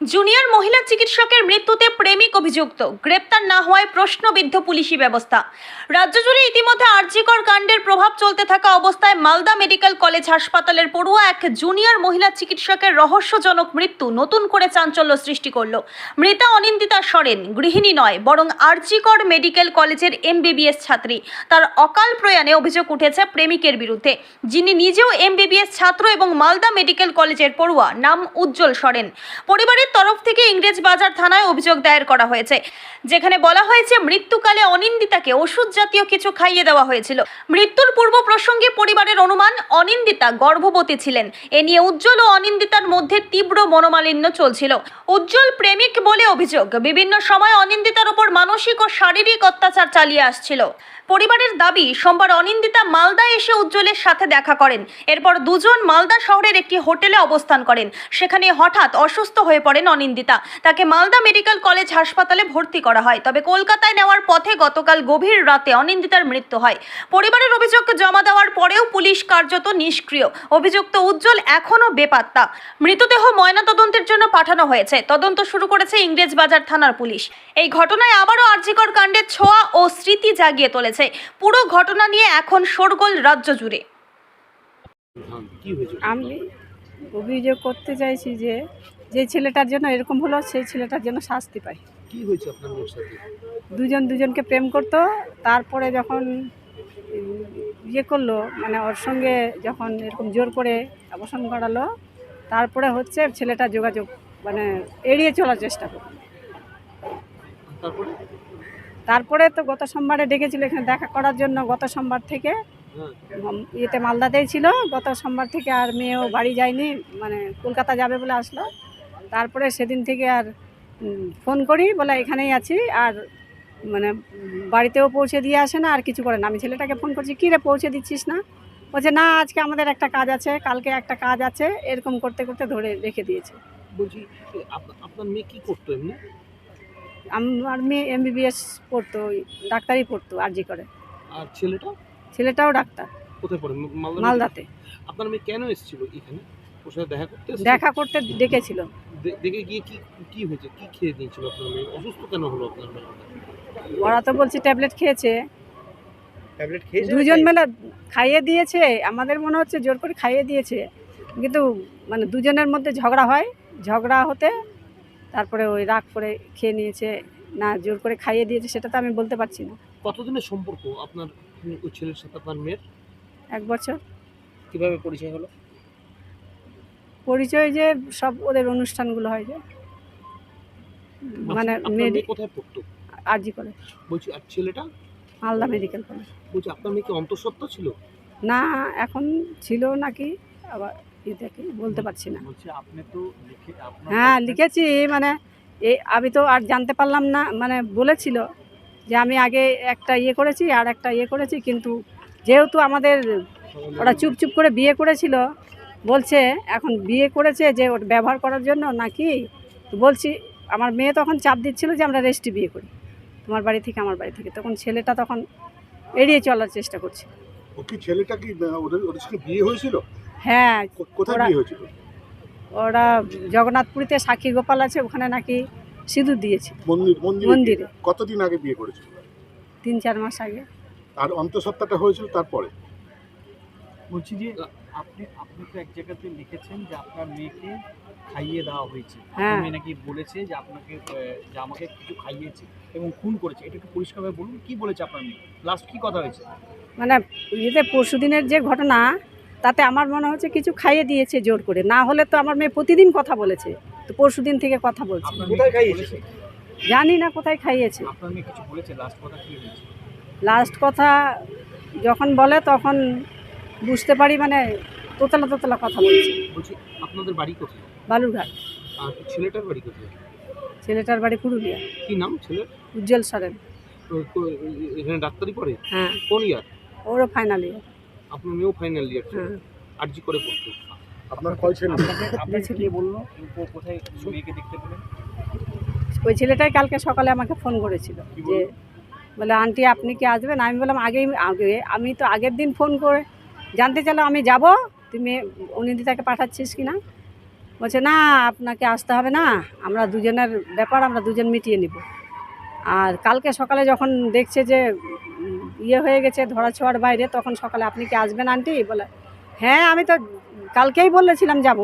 Junior মহিলা চিকিৎসকের মৃত্যুতে প্রেমিক অভিযুক্ত। গ্রেপ্তার না হওয়ায় প্রশ্নবিদ্ধ পুলিশি ব্যবস্থা। রাজ্য জুড়ে ইতিমধ্যে আরজিকর কাণ্ডের প্রভাব চলতে থাকা অবস্থায় মালদা মেডিকেল কলেজ হাসপাতালের পড়ুয়া এক জুনিয়র মহিলা চিকিৎসকের রহস্যজনক মৃত্যু নতুন করে চাঞ্চল্য সৃষ্টি করল। মৃতা অনিন্দিতা সরেন, গৃহিণী নয়, বরং আরজিকর মেডিকেল কলেজের এমবিবিএস ছাত্রী। তার অকাল প্রয়াণে অভিযোগ উঠেছে প্রেমিকের বিরুদ্ধে। যিনি নিজেও এমবিবিএস ছাত্র এবং মালদা মেডিকেল কলেজের পড়ুয়া, নাম উজ্জ্বল সরেন। পরিবারের তরফ থেকে ইংরেজ বাজার থানায় অভিযোগ দায়ের করা হয়েছে, যেখানে বলা হয়েছে মৃত্যুকালে অনিন্দিতাকে ওষুধ জাতীয় কিছু খাইয়ে দেওয়া হয়েছিল। মৃত্যুর পূর্ব প্রসঙ্গে পরিবারের অনুমান, অনিন্দিতা গর্ভবতী ছিলেন। এ নিয়ে উজ্জ্বল ও অনিন্দিতার মধ্যে তীব্র মনোমালিন্য চলছিল। উজ্জ্বল প্রেমিক বলে অভিযোগ, বিভিন্ন সময় অনিন্দিতার ওপর মানসিক ও শারীরিক অত্যাচার চালিয়ে আসছিল। পরিবারের দাবি, সোমবার অনিন্দিতা মালদা এসে উজ্জ্বলের সাথে দেখা করেন। এরপর দুজন মালদা শহরের একটি হোটেলে অবস্থান করেন। সেখানে হঠাৎ অসুস্থ হয়ে পড়েন অনিন্দিতা। তাকে মালদা মেডিকেল কলেজ হাসপাতালে ভর্তি করা হয়। তবে কলকাতায় নেওয়ার পথে গতকাল গভীর রাতে অনিন্দিতার মৃত্যু হয়। পরিবারের অভিযোগ জমা দেওয়ার পরেও পুলিশ কার্যত নিষ্ক্রিয়। অভিযুক্ত উজ্জ্বল এখনও বেপাত্তা। মৃতদেহ ময়নাতদন্তের জন্য পাঠানো হয়েছে। তদন্ত শুরু করেছে ইংরেজ বাজার থানার পুলিশ। এই ঘটনায় আবারও আর্জিকর কাণ্ডের ছোঁয়া ও স্মৃতি জাগিয়ে তুলেছে। পুরো ঘটনা নিয়ে এখন শোরগোল রাজ্য জুড়ে। কি হয়েছে আমি অভিযোগ করতে চাইছি যে যে ছেলেটার জন্য এরকম হলো সেই ছেলেটার জন্য শাস্তি পায় কি হয়েছে আপনার সাথে? দুজন দুজনকে প্রেম করতো তারপরে যখন ইয়ে করল মানে ওর সঙ্গে যখন এরকম জোর করে অবসান করালো তারপরে হচ্ছে ছেলেটা যোগাযোগ মানে এড়িয়ে চলার চেষ্টা করল। তারপরে তো গত সোমবারে ডেকেছিল এখানে দেখা করার জন্য গত সোমবার থেকে। হ্যাঁ। ইয়েতে মালদাতেই ছিল। গত সোমবার থেকে আর মেয়েও বাড়ি যায়নি মানে কলকাতা যাবে বলে আসলো। তারপরে সেদিন থেকে আর ফোন করি বলে এখানেই আছি আর মানে বাড়িতেও পৌঁছে দিয়ে আসে না আর কিছু করে না। আমি ছেলেটাকে ফোন করছি কী রে পৌঁছে দিচ্ছিস না? বলছে না আজকে আমাদের একটা কাজ আছে কালকে একটা কাজ আছে। এরকম করতে করতে ধরে রেখে দিয়েছে। বলছি আপনার মেয়ে কি করতো এমনি? আমার মেয়ে এম এমবিবিএস পড়তো ওই ডাক্তারি পড়তো আরজি করে। আর ছেলেটা? ছেলেটাও ডাক্তার। কোথায় পড়ে? মালদাতে? আপনার মেয়ে কেন এসেছিল এখানে? ওর সাথে দেখা করতে এসেছিল? দেখা করতে ডেকেছিল। দেখে গিয়ে কি কি হয়েছে? কি খেয়ে দিয়েছিল আপনার মেয়ে? অসুস্থ কেন হলো আপনার মেয়ে? ওরা তো বলছে ট্যাবলেট খেয়েছে। ট্যাবলেট খেয়েছে দুজন মিলে খাইয়ে দিয়েছে। আমাদের মনে হচ্ছে জোর করে খাইয়ে দিয়েছে। কিন্তু মানে দুজনের মধ্যে ঝগড়া হয়। ঝগড়া হতে তারপরে ওই রাগ করে খেয়ে নিয়েছে না জোর করে খাইয়ে দিয়েছে সেটা তো আমি বলতে পারছি না। কতদিনের সম্পর্ক আপনার ওই ছেলের সাথে আপনার মেয়ের? এক বছর। কীভাবে পরিচয় হলো? পরিচয় যে সব ওদের অনুষ্ঠানগুলো হয় যে। মানে মেয়ে কোথায় পড়তো? আরজি করে বলছি আর ছেলেটা? Malda medical college. বলছি আপনার মেয়ে কি অন্তঃসত্ত্বা ছিল? না এখন ছিল নাকি আবার দেখি বলতে পারছি না। বলছি আপনি তো লিখে আপনার হ্যাঁ লিখেছি মানে এই আমি তো আর জানতে পারলাম না মানে বলেছিল যে আমি আগে একটা ইয়ে করেছি আর একটা ইয়ে করেছি কিন্তু যেহেতু আমাদের ওরা চুপ চুপ করে বিয়ে করেছিল বলছে এখন বিয়ে করেছে যে ওটা ব্যবহার করার জন্য নাকি বলছি আমার মেয়ে তখন চাপ দিচ্ছিল যে আমরা রেস্টি বিয়ে করি তোমার বাড়ি থেকে আমার বাড়ি থেকে। তখন ছেলেটা তখন এড়িয়ে চলার চেষ্টা করছে ও কি ছেলেটা কি ওদের বিয়ে হয়েছিল? হ্যাঁ কো- কোথায় ওরা- বিয়ে হয়েছিল? ওরা জগন্নাথপুরীতে সাক্ষী গোপাল আছে ওখানে নাকি সিঁদুর দিয়েছে। মন্দির মন্দিরে কতদিন আগে বিয়ে করেছিল? তিন চার মাস আগে। আর অন্তঃসত্ত্বাটা হয়েছিল তারপরে? বলছি যে আপনি আপনি তো এক জায়গাতে লিখেছেন যে আপনার মেয়েকে খাইয়ে দেওয়া হয়েছে। হ্যাঁ। মেয়ে নাকি বলেছে যে আপনাকে যে আমাকে কিছু খাইয়েছে এবং খুন করেছে। এটা একটু পরিষ্কারভাবে বলুন কি বলেছে আপনার মেয়ে? লাস্ট কি কথা হয়েছে? মানে ইয়েতে পরশু দিনের যে ঘটনা তাতে আমার মনে হচ্ছে কিছু খাইয়ে দিয়েছে জোর করে। না হলে তো আমার মেয়ে প্রতিদিন কথা বলেছে তো পরশু দিন থেকে কথা বলছে। জানি না কোথায় খাইয়েছে। লাস্ট কথা যখন বলে তখন বুঝতে পারি মানে তোতলা তোতলা কথা বলছে। আপনাদের বাড়ি কোথায়? বালুরঘাট। আর ছেলেটার বাড়ি কোথায়? ছেলেটার বাড়ি পুরুলিয়া। কি নাম ছেলে উজ্জ্বল সরেন। এখানে ডাক্তারি পড়ে? হ্যাঁ। কোন ইয়ার? ওরও ফাইনাল ইয়ার আপনার মেয়েও ফাইনাল ইয়ার হ্যাঁ আরজি করে পড়তো আপনার কয় ছেলে? আপনাকে আপনাকে বলল? কোথায়? মেয়েকে দেখতে পেলেন? ওই ছেলেটাই কালকে সকালে আমাকে ফোন করেছিল যে বলে আন্টি আপনি কি আসবেন? আমি বললাম আগেই আগে আমি তো আগের দিন ফোন করে জানতে চাইলাম আমি যাব। তুমি অনিন্দিতাকে পাঠাচ্ছিস কি না বলছে না আপনাকে আসতে হবে না। আমরা দুজনের ব্যাপার আমরা দুজন মিটিয়ে নিব। আর কালকে সকালে যখন দেখছে যে ইয়ে হয়ে গেছে ধরা ছোঁয়ার বাইরে তখন সকালে আপনি কি আসবেন আন্টি? বলে হ্যাঁ আমি তো কালকেই বলেছিলাম যাব।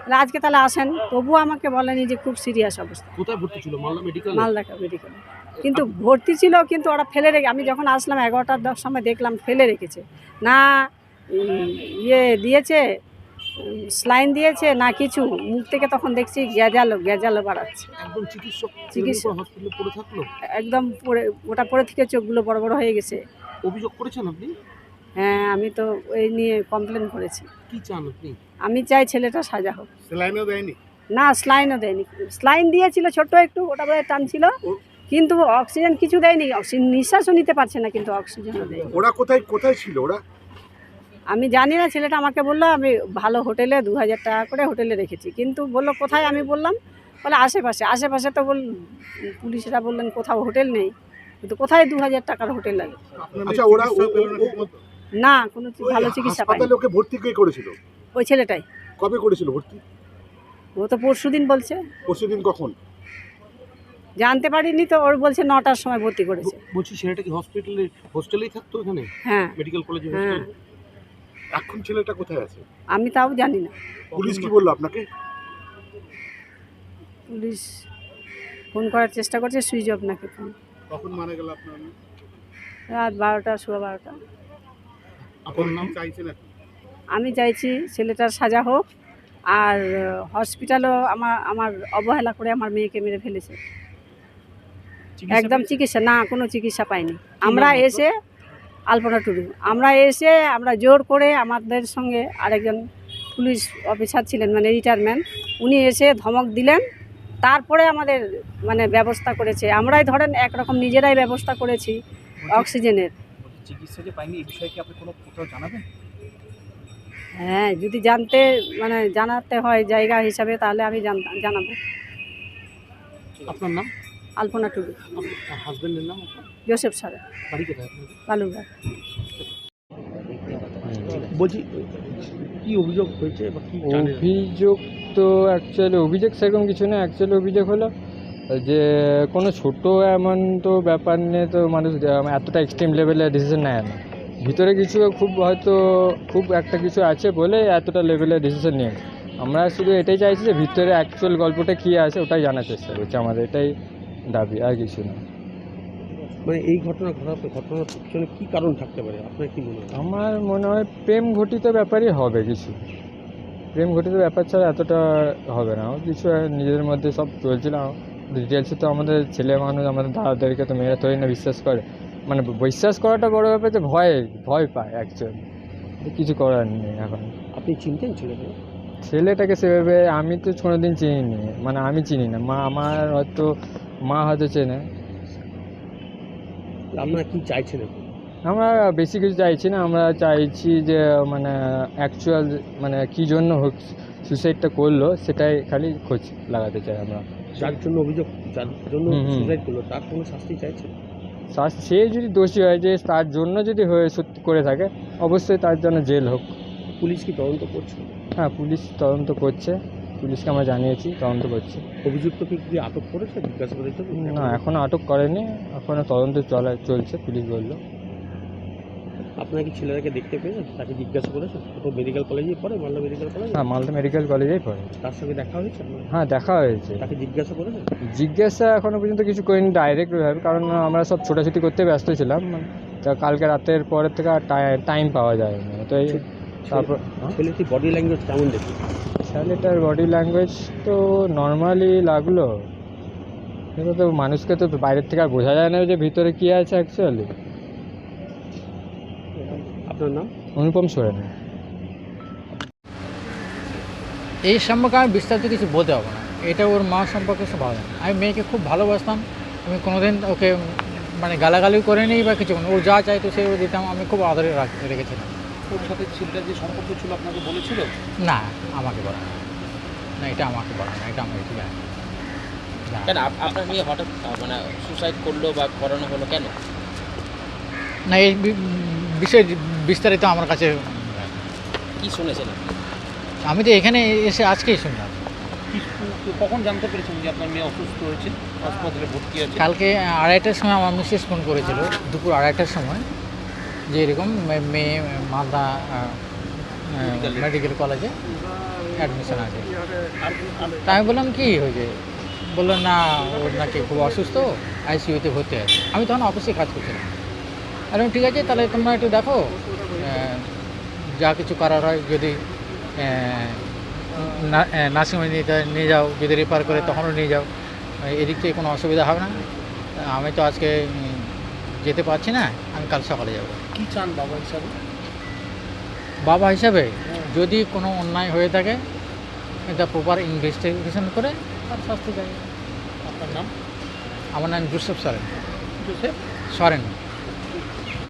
তাহলে আজকে তাহলে আসেন। তবুও আমাকে বলেনি যে খুব সিরিয়াস অবস্থা। কোথায় ভর্তি ছিল? মালদা মেডিকেল মালদা মেডিকেলে কিন্তু ভর্তি ছিল কিন্তু ওরা ফেলে রেখে আমি যখন আসলাম এগারোটার দশ সময় দেখলাম ফেলে রেখেছে। না ইয়ে দিয়েছে স্লাইন দিয়েছে না কিছু? মুখ থেকে তখন দেখছি গ্যাজালো গ্যাজালো বাড়াচ্ছে। একদম চিকিৎসক চিকিৎসক। হসপিটালে পড়ে থাকল? একদম পড়ে ওটা পরে থেকে চোখগুলো বড় বড় হয়ে গেছে। অভিযোগ করেছেন আপনি? হ্যাঁ আমি তো এই নিয়ে কমপ্লেন করেছি। কি চান আপনি? আমি চাই ছেলেটা সাজা হোক। সেলাইনও দেয়নি? না স্লাইনও দেয়নি। স্লাইন দিয়েছিল ছোট্ট একটু ওটা বোধহয় টানছিল। কিন্তু অক্সিজেন কিছু দেয়নি। অক্সিজেন নিঃশ্বাসও নিতে পারছে না কিন্তু অক্সিজেনও দেয়নি। ওরা কোথায় কোথায় ছিল ওরা? আমি জানি না ছেলেটা আমাকে বলল আমি ভালো হোটেলে দু হাজার টাকা করে হোটেলে রেখেছি। কিন্তু বলল কোথায়? আমি বললাম বলে আশেপাশে। আশেপাশে তো বল পুলিশরা বললেন কোথাও হোটেল নেই। কিন্তু কোথায় দু হাজার টাকার হোটেল লাগে? আচ্ছা ওরা না কোনো ভালো চিকিৎসা পাইনি হাসপাতালে ওকে ভর্তি কে করেছিল? ওই ছেলেটাই। কবে করেছিল ভর্তি? ও তো পরশু দিন বলছে। পরশুদিন কখন? জানতে পারিনি তো ওর বলছে নটার সময় ভর্তি করেছে। বলছি ছেলেটা কি হসপিটালে হোস্টেলেই থাকতো এখানে? হ্যাঁ। মেডিকেল কলেজে হ্যাঁ। এখন ছেলেটা কোথায় আছে? আমি তাও জানি না। পুলিশ কি বলল আপনাকে? পুলিশ ফোন করার চেষ্টা করছে সুইচ অফ নাকি ফোন। কখন মারা গেল আপনার রাত বারোটা সোয়া বারোটা। আপনার নাম চাইছেন আমি চাইছি ছেলেটার সাজা হোক আর হসপিটালও আমার আমার অবহেলা করে আমার মেয়েকে মেরে ফেলেছে। একদম চিকিৎসা না কোনো চিকিৎসা পাইনি। আমরা এসে আলপনা টুডু। আমরা এসে আমরা জোর করে আমাদের সঙ্গে আরেকজন পুলিশ অফিসার ছিলেন মানে রিটায়ারমেন্ট উনি এসে ধমক দিলেন। তারপরে আমাদের মানে ব্যবস্থা করেছে। আমরাই ধরেন একরকম নিজেরাই ব্যবস্থা করেছি অক্সিজেনের। চিকিৎসা যে পাইনি এই বিষয়ে কি আপনি কোনো কোথাও জানাবেন? হ্যাঁ যদি জানতে মানে জানাতে হয় জায়গা হিসাবে তাহলে আমি জান- জানাব। আপনার নাম? আলপনা টুডু। হাজবেন্ডের নাম জোসেফ সারা। বাড়ি কোথায় বালুরঘাট। বলছি কি অভিযোগ হয়েছে বা কি অভিযোগ তো অ্যাকচুয়ালি অভিযোগ সেরকম কিছু না অ্যাকচুয়ালি অভিযোগ হলো যে কোনো ছোটো এমন তো ব্যাপার নিয়ে তো মানুষ এতটা এক্সট্রিম লেভেলে ডিসিশন নেয় না। ভিতরে কিছু খুব হয়তো খুব একটা কিছু আছে বলে এতটা লেভেলে ডিসিশন নিয়ে। আমরা শুধু এটাই চাইছি যে ভিতরে অ্যাকচুয়াল গল্পটা কী আছে ওটাই জানার চেষ্টা করছি। আমাদের এটাই দাবি আর কিছু না। মানে এই ঘটনা ঘটার ঘটনার পিছনে কি কারণ থাকতে পারে? আপনার কি মনে হয়? আমার মনে হয় প্রেম ঘটিত ব্যাপারই হবে কিছু। প্রেম ঘটিত ব্যাপার ছাড়া এতটা হবে না। কিছু নিজেদের মধ্যে সব চলছিল। ডিটেলসে তো আমাদের ছেলে মানুষ আমাদের দাদাদেরকে তো মেয়েরা তৈরি না বিশ্বাস করে। মানে বিশ্বাস করাটা বড় ব্যাপার যে ভয় ভয় পায় অ্যাকচুয়ালি কিছু করার নেই এখন। আপনি চিনতেন ছেলেকে? ছেলেটাকে সেভাবে আমি তো কোনোদিন চিনি মানে আমি চিনি না। মা আমার হয়তো মা হয়তো চেনে। আপনারা কি চাইছেন? আমরা বেশি কিছু চাইছি না আমরা চাইছি যে মানে অ্যাকচুয়াল মানে কী জন্য হোক সুসাইডটা করল সেটাই খালি খোঁজ লাগাতে চাই আমরা। যার জন্য অভিযোগ যার জন্য। সুসাইড করল তার কোনো শাস্তি চাইছেন শাস- সে যদি দোষী হয় যে তার জন্য যদি হয়ে সত্যি করে থাকে অবশ্যই তার জন্য জেল হোক। পুলিশ কি তদন্ত করছে? হ্যাঁ পুলিশ তদন্ত করছে। পুলিশকে আমরা জানিয়েছি তদন্ত করছি। অভিযুক্ত কি আটক করেছে? জিজ্ঞাসাবাদের জন্য না এখনও আটক করেনি। এখনও তদন্ত চলা চলছে পুলিশ বলল। আপনারা কি ছেলেটাকে দেখতে পেয়েছেন? তাকে জিজ্ঞাসা করেছেন? ও মেডিকেল কলেজেই পড়ে? মালদা মেডিকেল কলেজ হ্যাঁ মালদা মেডিকেল কলেজেই পড়ে। তার সঙ্গে দেখা হয়েছে হ্যাঁ দেখা হয়েছে। তাকে জিজ্ঞাসা করেছেন? জিজ্ঞাসা এখনও পর্যন্ত কিছু করিনি ডাইরেক্ট ভাবে কারণ আমরা সব ছোটাছুটি করতে ব্যস্ত ছিলাম। তা কালকে রাতের পরের থেকে আর টাইম পাওয়া যায়নি। তো এই তারপর? ছেলেটি বডি ল্যাঙ্গুয়েজ কেমন দেখি ছেলেটার বডি ল্যাঙ্গুয়েজ তো নর্মালি লাগল। কিন্তু তো মানুষকে তো বাইরের থেকে আর বোঝা যায় না যে ভিতরে কী আছে অ্যাকচুয়ালি আপনার নাম? অনুপম সোরেন। এই সম্পর্কে আমি বিস্তারিত কিছু বলতে পারব না। এটা ওর মা সম্পর্কে সব ভালো। আমি মেয়েকে খুব ভালোবাসতাম। আমি কোনোদিন ওকে মানে গালাগালি করে নিই বা কিছু না। ও যা চাইতো সে ও দিতাম। আমি খুব আদরে রাখ- রেখেছিলাম। ওর সাথে ছেলেটার যে সম্পর্ক ছিল আপনাকে বলেছিল? না আমাকে বলা না। এটা আমাকে বলা না এটা আমি কিছু জানি না। না। কেন আপনার মেয়ে হঠাৎ মানে সুসাইড করল বা করানো হলো কেন? না এই বিষয়ে বিস্তারিত আমার কাছে কি শুনেছেন আমি তো এখানে এসে আজকেই শুনলাম। তো কখন জানতে পেরেছেন যে আপনার মেয়ে অসুস্থ হয়েছে? হাসপাতালে ভর্তি আছে? কালকে আড়াইটার সময় আমার মিসেস ফোন করেছিল দুপুর আড়াইটার সময়। যে এরকম মে- মেয়ে মালদা মেডিকেল কলেজে অ্যাডমিশন আছে। তা আমি বললাম কি হয়েছে? বলল না ওর নাকি খুব অসুস্থ আইসিইউতে ভর্তি আছে। আমি তখন অফিসে কাজ করছিলাম। আর আমি ঠিক আছে তাহলে তোমরা একটু দেখো যা কিছু করার হয় যদি নার্সিংহোমে নিতে নিয়ে যাও যদি রেফার করে তখনও নিয়ে যাও। এদিক থেকে কোনো অসুবিধা হবে না। আমি তো আজকে যেতে পারছি না আমি কাল সকালে যাব। কি চান বাবা হিসাবে? বাবা হিসাবে যদি কোনো অন্যায় হয়ে থাকে এটা প্রপার ইনভেস্টিগেশন করে তার শাস্তি দেয়। আপনার নাম? আমার নাম জোসেফ সরেন। জোসেফ? সরেন।